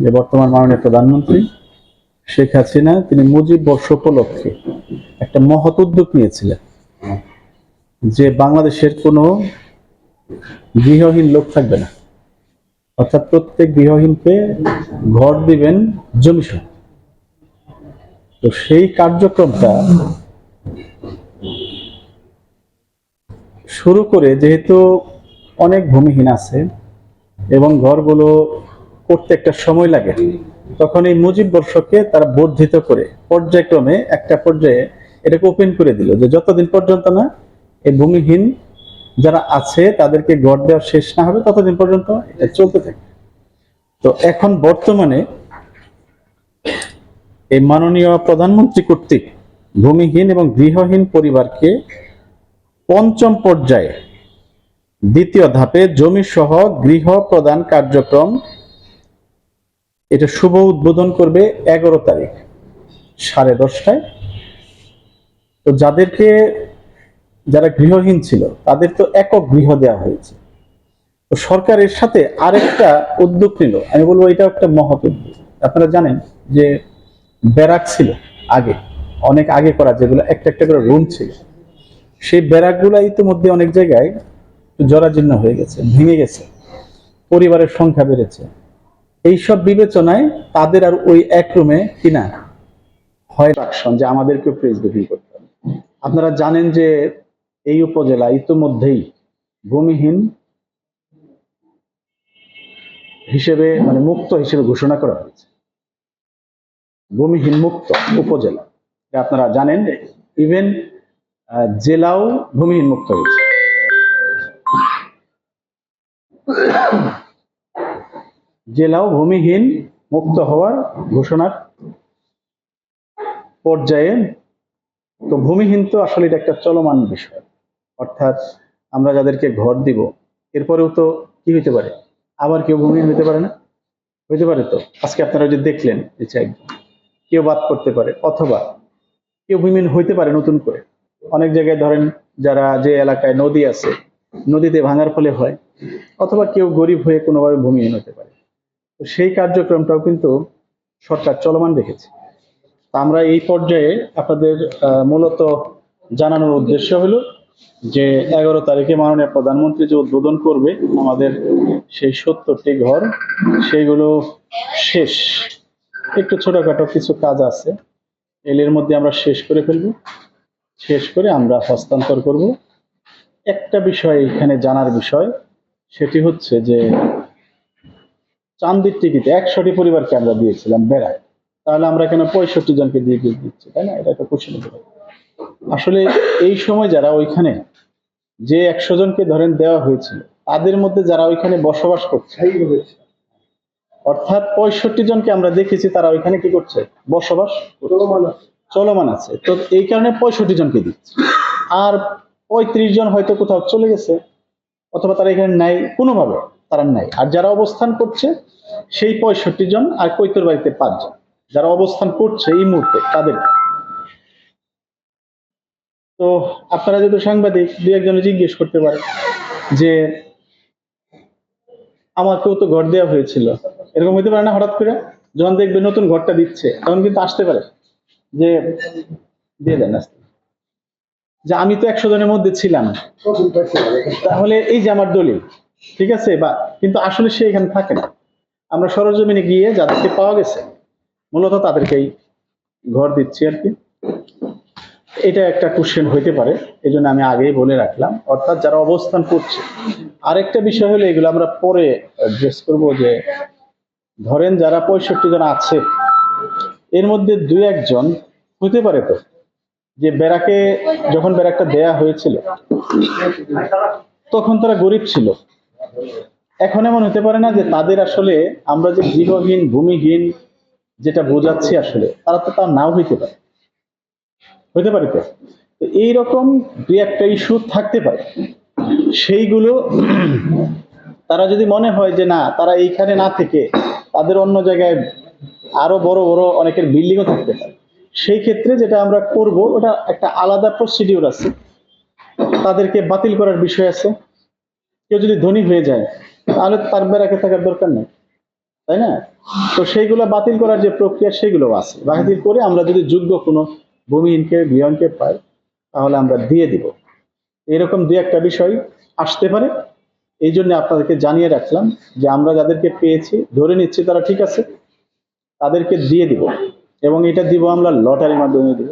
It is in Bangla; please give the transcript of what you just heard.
যে বর্তমান মাননীয় প্রধানমন্ত্রী শেখ হাসিনা, তিনি মুজিব বর্ষ উপলক্ষে একটা মহৎ উদ্যোগ নিয়েছিলেন যে বাংলাদেশের কোনো গৃহহীন লোক থাকবে না। অর্থাৎ প্রত্যেক গৃহহীনকে ঘর দিবেন জমি তো সেই কার্যক্রমটা শুরু করে যেহেতু অনেক ভূমিহীন আছে এবং ঘরগুলো করতে একটা সময় লাগে। তখন এই মুজিব বর্ষকে তারা বর্ধিত করে, পর্যায়ক্রমে একটা পর্যায়ে এটাকে ওপেন করে দিল যে যতদিন পর্যন্ত না এই ভূমিহীন যারা আছে তাদেরকে ঘর দেওয়া শেষ না হবে, ততদিন পর্যন্ত এটা চলতে থাকে তো এখন বর্তমানে এই মাননীয় প্রধানমন্ত্রী কর্তৃক ভূমিহীন এবং গৃহহীন পরিবারকে পঞ্চম পর্যায়ে দ্বিতীয় ধাপে জমি সহ গৃহ প্রদান কার্যক্রম এটা শুভ উদ্বোধন করবে এগারো তারিখ, সাড়ে দশটায়। তো যাদেরকে, যারা গৃহহীন ছিল, তাদের তো একক গৃহ দেওয়া হয়েছে। তো সরকারের সাথে আরেকটা উদ্যোগ নিল, আমি বলব এটা একটা মহৎ উদ্যোগ। আপনারা জানেন যে ব্যারাক ছিল আগে, অনেক আগে করা যেগুলো, একটা একটা করে রুম ছিল। সেই ব্যারাকগুলো ইতিমধ্যে অনেক জায়গায় জরাজীর্ণ হয়ে গেছে, ভেঙে গেছে। পরিবারের সংখ্যা বেড়েছে। এইসব বিবেচনায় তাদের আর ওই এক রুমে কিনা? হয় রাখশন যে আমাদেরকে প্রেস ব্রিফিং করতে হবে। আপনারা জানেন যে এই উপজেলা ইতিমধ্যেই ভূমিহীন হিসেবে মানে মুক্ত হিসেবে ঘোষণা করা হয়েছে। ভূমিহীন মুক্ত উপজেলা। আপনারা জানেন ইভেন জেলাও ভূমিহীন মুক্ত হয়েছে। জেলাও ভূমিহীন, মুক্ত হওয়ার ঘোষণার পর্যায়ে তো ভূমিহীন তো আসলে এটা একটা চলমান বিষয়। অর্থাৎ আমরা যাদেরকে ঘর দিব, এরপরেও তো কি হইতে পারে? আবার কেউ ভূমিহীন হইতে পারে না? হইতে পারে তো। আজকে আপনারা যে দেখলেন, এই একদম কেউ বাদ করতে পারে, অথবা কেউ ভূমিহীন হইতে পারে নতুন করে। অনেক জায়গায় ধরেন যারা যে এলাকায় নদী আছে, নদীতে ভাঙার ফলে হয়, অথবা কেউ গরিব হয়ে কোনোভাবে ভূমিহীন হতে পারে। সেই কার্যক্রমটাও কিন্তু সরকার চলমান রেখেছে। আমরা এই পর্যায়ে আপনাদের মূলত জানানোর উদ্দেশ্য হলো যে এগারো তারিখে মাননীয় প্রধানমন্ত্রী যে উদ্বোধন করবে আমাদের সেই সত্তরটি ঘর সেইগুলো শেষ। একটু ছোটখাটো কিছু কাজ আছে। এলের মধ্যে আমরা শেষ করে ফেলব। শেষ করে আমরা হস্তান্তর করব। একটা বিষয় এখানে জানার বিষয়, সেটি হচ্ছে যে চান্দির টিকিতে একশোটি পরিবারকে আমরা দিয়েছিলাম বেড়ায়। তাহলে আমরা কেন পঁয়ষট্টি জনকে দিয়ে দিয়ে দিচ্ছি তাই না? এটা একটা কোশ্চেন আসলে এই সময় যারা ওইখানে যে একশো জনকে ধরেন দেওয়া হয়েছিল তাদের মধ্যে যারা ওইখানে বসবাস করছে অর্থাৎ পঁয়ষট্টি জনকে আমরা দেখেছি তারা ওইখানে কি করছে? বসবাস চলমান আছে। তো এই কারণে পঁয়ষট্টি জনকে দিচ্ছে। আর পঁয়ত্রিশ জন হয়তো কোথাও চলে গেছে অথবা তারা এখানে নাই কোনোভাবে। তারা নাই আর যারা অবস্থান করছে, সেই পঁয়ষট্টি জন আর কৈতর বাড়িতে পাঁচজন। যারা অবস্থান করছে এই মুহূর্তে, তাদের। তো আপনারা যেহেতু সাংবাদিক দু একজনে জিজ্ঞেস করতে পারে যে, আমাকেও তো ঘর দেওয়া হয়েছিল। এরকম হইতে পারে না হঠাৎ করে? যখন দেখবে নতুন ঘরটা দিচ্ছে, তখন কিন্তু আসতে পারে যে, দিয়ে দেন আস্তে যে, আমি তো একশো জনের মধ্যে ছিলাম। তাহলে এই যে আমার দলিল ঠিক আছে? বা, কিন্তু আসলে সে এখানে থাকে না। আমরা সরজমিনে গিয়ে যাদেরকে পাওয়া গেছে, মূলত তাদেরকেই ঘর দিচ্ছি আর কি। এটা একটা কোশ্চেন হইতে পারে এই জন্য আমি আগেই বলে রাখলাম। অর্থাৎ যারা অবস্থান করছে, আরেকটা বিষয় হলো এগুলো আমরা পরে অ্যাড্রেস করব যে, ধরেন যারা পঁয়ষট্টি জন আছে, এর মধ্যে দুই একজন, হতে পারে তো, যে বেড়াকে যখন বেড়াকটা দেয়া হয়েছিল, তখন তারা গরিব ছিল। এখন এমন হতে পারে না যে তাদের আসলে আমরা যে গৃহহীন, ভূমিহীন যেটা বোঝাচ্ছি আসলে, তারা তো তা নাও হইতে পারে। হইতে পারে তো? এইরকম দুই একটা ইস্যু থাকতে পারে। সেইগুলো তারা যদি মনে হয় যে না, তারা এইখানে না থেকে তাদের অন্য জায়গায় আরও বড় বড় অনেকের বিল্ডিংও থাকতে পারে। সেই ক্ষেত্রে যেটা আমরা করব, ওটা একটা আলাদা প্রসিডিউর আছে। তাদেরকে বাতিল করার বিষয় আছে। কেউ যদি ধনী হয়ে যায়, তাহলে তার বেড়াকে থাকার দরকার নেই, তাই না? তো সেইগুলো বাতিল করার যে প্রক্রিয়া সেগুলো আছে। বাতিল করে আমরা যদি যোগ্য কোনো ভূমিহীনকে গৃহহীনকে পাই, তাহলে আমরা দিয়ে দিব। এরকম দু একটা বিষয় আসতে পারে। এই জন্য আপনাদেরকে জানিয়ে রাখলাম যে আমরা যাদেরকে পেয়েছি, ধরে নিচ্ছি তারা ঠিক আছে, তাদেরকে দিয়ে দিব। এবং এটা দিব আমরা লটারির মাধ্যমে দিব।